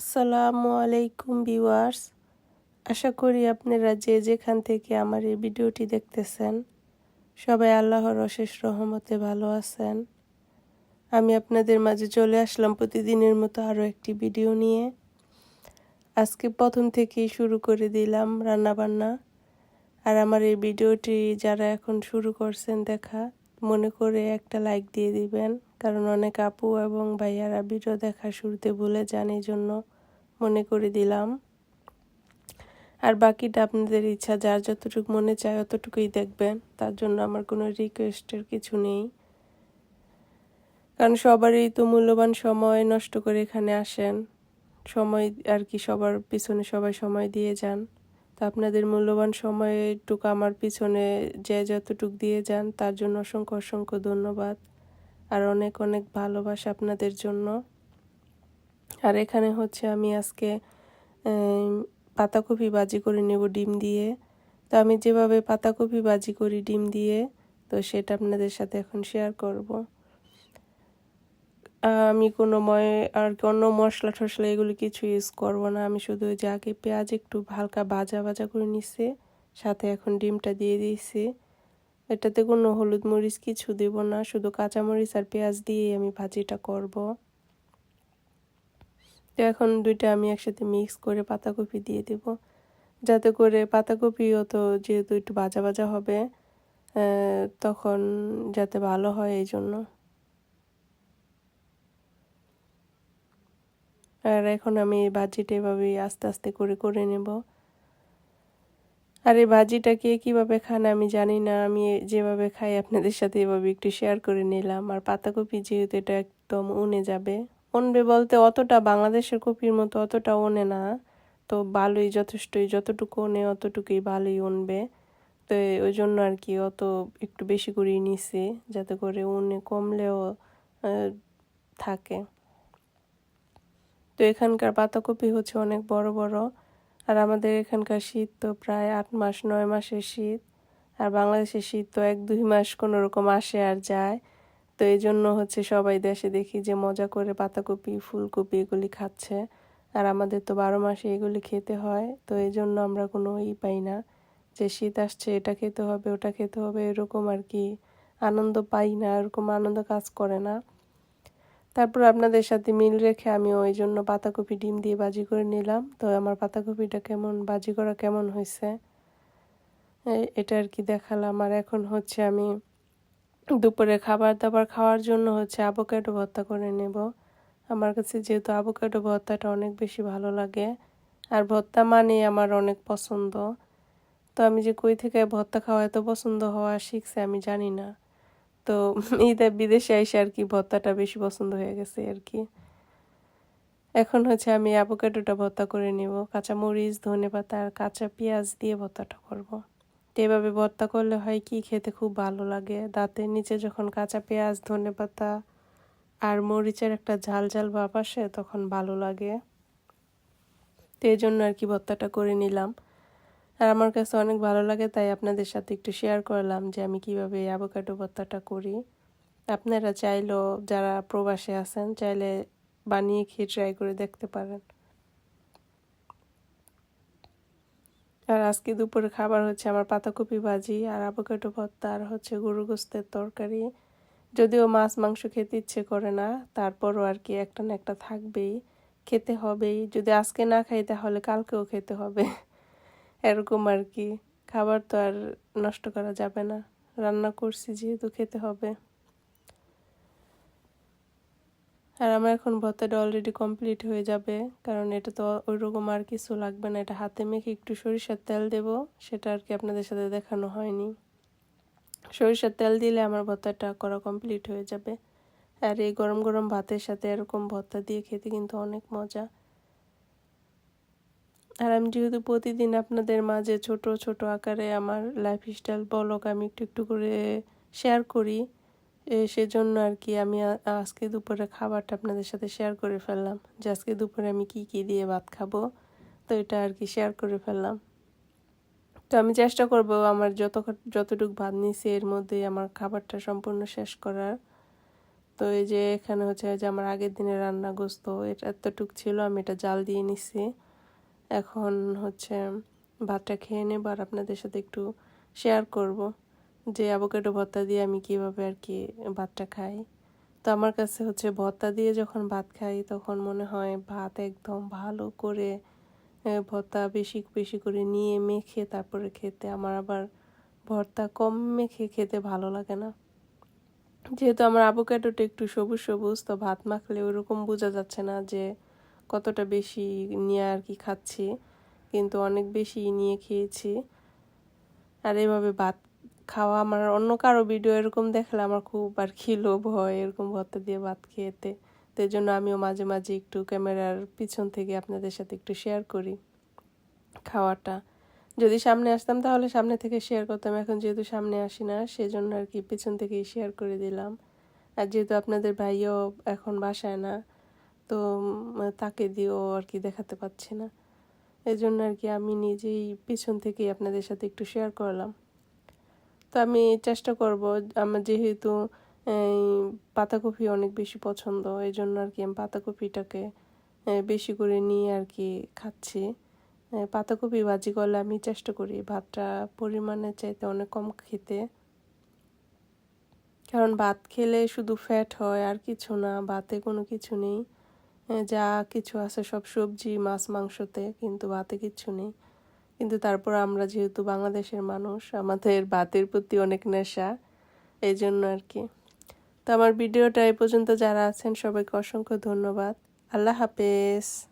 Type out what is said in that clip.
আসসালামু আলাইকুম ভিউয়ার্স। আশা করি আপনারা যে যেখান থেকে আমার এই ভিডিওটি দেখতেছেন, সবাই আল্লাহর অশেষ রহমতে ভালো আছেন। আমি আপনাদের মাঝে চলে আসলাম প্রতিদিনের মতো আরও একটি ভিডিও নিয়ে। আজকে প্রথম থেকেই শুরু করে দিলাম রান্নাবান্না। আর আমার এই ভিডিওটি যারা এখন শুরু করছেন, দেখা, মনে করে একটা লাইক দিয়ে দিবেন। কারণ অনেক আপু এবং ভাইয়ারা ভিডিও দেখা শুরুতে ভুলে যান, এই জন্য মনে করে দিলাম। আর বাকিটা আপনাদের ইচ্ছা, যার যতটুকু মনে চায় অতটুকুই দেখবেন, তার জন্য আমার কোনো রিকোয়েস্টের কিছু নেই। কারণ সবারই তো মূল্যবান সময় নষ্ট করে এখানে আসেন, সময় আর কি সবার পিছনে সবাই সময় দিয়ে যান। তো আপনাদের মূল্যবান সময়টুকু আমার পিছনে যে যতটুক দিয়ে যান, তার জন্য অসংখ্য অসংখ্য ধন্যবাদ। আর অনেক অনেক ভালোবাসা আপনাদের জন্য। আর এখানে হচ্ছে আমি আজকে পাতাকপি বাজি করে নেব ডিম দিয়ে। তো আমি যেভাবে পাতাকপি বাজি করি ডিম দিয়ে, তো সেটা আপনাদের সাথে এখন শেয়ার করব। আমি কোনো ময়, আর অন্য মশলা টশলা এগুলো কিছু ইউজ করব না। আমি শুধু যে আগে পেঁয়াজ একটু হালকা ভাজা ভাজা করে নিছি, সাথে এখন ডিমটা দিয়ে দিয়েছি। এটাতে কোনো হলুদ মরিচ কিছু দেব না, শুধু কাঁচা মরিচ আর পেঁয়াজ দিয়েই আমি ভাজিটা করব। তো এখন দুইটা আমি একসাথে মিক্স করে পাতাকপি দিয়ে দেব। যাতে করে পাতাকপিও তো যেহেতু একটু ভাজা ভাজা হবে তখন যাতে ভালো হয় এই জন্য। আর এখন আমি ভাজিটা এভাবেই আস্তে আস্তে করে করে নেব। আর এই ভাজিটা কে কীভাবে খান আমি জানি না। আমি যেভাবে খাই আপনাদের সাথে এভাবে একটু শেয়ার করে নিলাম। আর পাতাকপি যেহেতু এটা একদম উনে যাবে। উনবে বলতে অতটা বাংলাদেশের কপির মতো অতটা ওনে না। তো ভালোই যথেষ্টই, যতটুকু ওনে অতটুকুই ভালোই উনবে। তো ওই জন্য আর কি অত একটু বেশি করেই নিছি যাতে করে উনে কমলেও থাকে। তো এখানকার পাতাকপি হচ্ছে অনেক বড় বড়। আর আমাদের এখানকার শীত তো প্রায় আট মাস, নয় মাসের শীত। আর বাংলাদেশের শীত তো এক, দুই মাস কোনো রকম আসে আর যায়। তো এই জন্য হচ্ছে সবাই দেশে দেখি যে মজা করে পাতাকপি, ফুলকপি এগুলি খাচ্ছে। আর আমাদের তো বারো মাসে এগুলি খেতে হয়, তো এই জন্য আমরা কোনো ই পাই না যে শীত আসছে, এটা খেতে হবে, ওটা খেতে হবে, এরকম আর কি। আনন্দ পাই না, এরকম আনন্দ কাজ করে না। তারপর আপনাদের সাথে মিল রেখে আমি ওই জন্য পাতাকপি ডিম দিয়ে বাজি করে নিলাম। তো আমার পাতাকপিটা কেমন, বাজি করা কেমন হয়েছে? এটা আর কি দেখালাম। আর এখন হচ্ছে আমি দুপুরে খাবার দাবার খাওয়ার জন্য হচ্ছে আবোকাডো ভর্তা করে নেব। আমার কাছে যেহেতু আবোকাডো ভর্তাটা অনেক বেশি ভালো লাগে, আর ভর্তা মানে আমার অনেক পছন্দ। তো আমি যে কই থেকে ভর্তা খাওয়া এত পছন্দ হওয়া শিখছে আমি জানি না। তো ঈদে বিদেশে এসে আর কি ভর্তাটা বেশি পছন্দ হয়ে গেছে আর কি এখন হচ্ছে আমি অ্যাভোকাডোটা ভর্তা করে নেব, কাঁচা মরিচ, ধনে পাতা আর কাঁচা পেঁয়াজ দিয়ে ভর্তাটা করব। তো এভাবে ভর্তা করলে হয় কি, খেতে খুব ভালো লাগে। দাঁতের নিচে যখন কাঁচা পেঁয়াজ, ধনে পাতা আর মরিচের একটা ঝাল ঝাল ভাব আসে, তখন ভালো লাগে। তো এই জন্য আর কি ভর্তাটা করে নিলাম। আর আমার কাছে অনেক ভালো লাগে, তাই আপনাদের সাথে একটু শেয়ার করলাম যে আমি কীভাবে অ্যাভোকাডো ভর্তাটা করি। আপনারা চাইলেও যারা প্রবাসে আছেন, চাইলে বানিয়ে খেয়ে ট্রাই করে দেখতে পারেন। আর আজকে দুপুরে খাবার হচ্ছে আমার পাতাকপি ভাজি, আর অ্যাভোকাডো ভর্তা, আর হচ্ছে গরু গোস্তের তরকারি। যদিও মাছ মাংস খেতে ইচ্ছে করে না, তারপরও আর কি একটা না একটা থাকবেই, খেতে হবেই। যদি আজকে না খাই, তাহলে কালকেও খেতে হবে। এরকম আর কি। খাবার তো আর নষ্ট করা যাবে না। রান্না করছি যেহেতু খেতে হবে। আর আমার এখন ভর্তাটা অলরেডি কমপ্লিট হয়ে যাবে। কারণ এটা তো ওই রকম আর কিছু লাগবে না। এটা হাতে মেখে একটু সরিষার তেল দেব। সেটা আর কি আপনাদের সাথে দেখানো হয়নি। সরিষার তেল দিলে আমার ভর্তাটা করা কমপ্লিট হয়ে যাবে। আর এই গরম গরম ভাতের সাথে এরকম ভর্তা দিয়ে খেতে কিন্তু অনেক মজা। আর আমি যেহেতু প্রতিদিন আপনাদের মাঝে ছোট ছোট আকারে আমার লাইফস্টাইল ব্লগ আমি একটু একটু করে শেয়ার করি সেজন্য আর কি আমি আজকে দুপুরে খাবারটা আপনাদের সাথে শেয়ার করে ফেললাম। যে আজকে দুপুরে আমি কি কি দিয়ে ভাত খাব, তো এটা আর কি শেয়ার করে ফেললাম। তো আমি চেষ্টা করব আমার যত, যতটুকু ভাত নিছি এর মধ্যে আমার খাবারটা সম্পূর্ণ শেষ করার। তো এই যে এখানে হচ্ছে যে আমার আগের দিনের রান্না গোস্ত, এটা এতটুক ছিল, আমি এটা জাল দিয়ে নিছি। এখন হচ্ছে ভাতটা খেয়ে নেব আর আপনাদের সাথে একটু শেয়ার করব যে অ্যাভোকেডো ভর্তা দিয়ে আমি কীভাবে আর কি ভাতটা খাই। তো আমার কাছে হচ্ছে ভর্তা দিয়ে যখন ভাত খাই তখন মনে হয় ভাত একদম ভালো করে ভর্তা বেশি বেশি করে নিয়ে মেখে তারপরে খেতে আমার আবার ভর্তা কম মেখে খেতে ভালো লাগে না। যেহেতু আমার অ্যাভোকেডোটা একটু সবুজ সবুজ, তো ভাত মাখলে ওরকম বোঝা যাচ্ছে না যে কতটা বেশি নিয়ে আর কি খাচ্ছি, কিন্তু অনেক বেশি নিয়ে খেয়েছি। আর এভাবে ভাত খাওয়া আমার অন্য কারও ভিডিও এরকম দেখলে আমার খুব আর কি লোভ হয় এরকম ভর্তা দিয়ে ভাত খেতে। তো এই জন্য আমিও মাঝে মাঝে একটু ক্যামেরার পিছন থেকে আপনাদের সাথে একটু শেয়ার করি খাওয়াটা। যদি সামনে আসতাম তাহলে সামনে থেকে শেয়ার করতাম, এখন যেহেতু সামনে আসি না, সেজন্য আর কি পিছন থেকেই শেয়ার করে দিলাম। আর যেহেতু আপনাদের ভাইও এখন বাসায় না তো তাকে দিয়েও আর কি দেখাতে পাচ্ছি না। এই জন্য আর কি আমি নিজেই পিছন থেকেই আপনাদের সাথে একটু শেয়ার করলাম। তো আমি চেষ্টা করব আমার যেহেতু এই, পাতাকপি অনেক বেশি পছন্দ এই জন্য আর কি আমি পাতাকপিটাকে বেশি করে নিয়ে আর কি খাচ্ছি। পাতাকপি ভাজি করলে আমি চেষ্টা করি ভাতটা পরিমাণে চাইতে অনেক কম খেতে। কারণ ভাত খেলে শুধু ফ্যাট হয় আর কিছু না ভাতে কোনো কিছু নেই। যা কিছু আছে সব সবজি, মাছ, মাংসতে, কিন্তু ভাতে কিছু নেই। কিন্তু তারপর আমরা যেহেতু বাংলাদেশের মানুষ, আমাদের ভাতের প্রতি অনেক নেশা এই জন্য আর কি। তো আমার ভিডিওটা এই পর্যন্ত যারা আছেন, সবাইকে অসংখ্য ধন্যবাদ। আল্লাহ হাফেজ।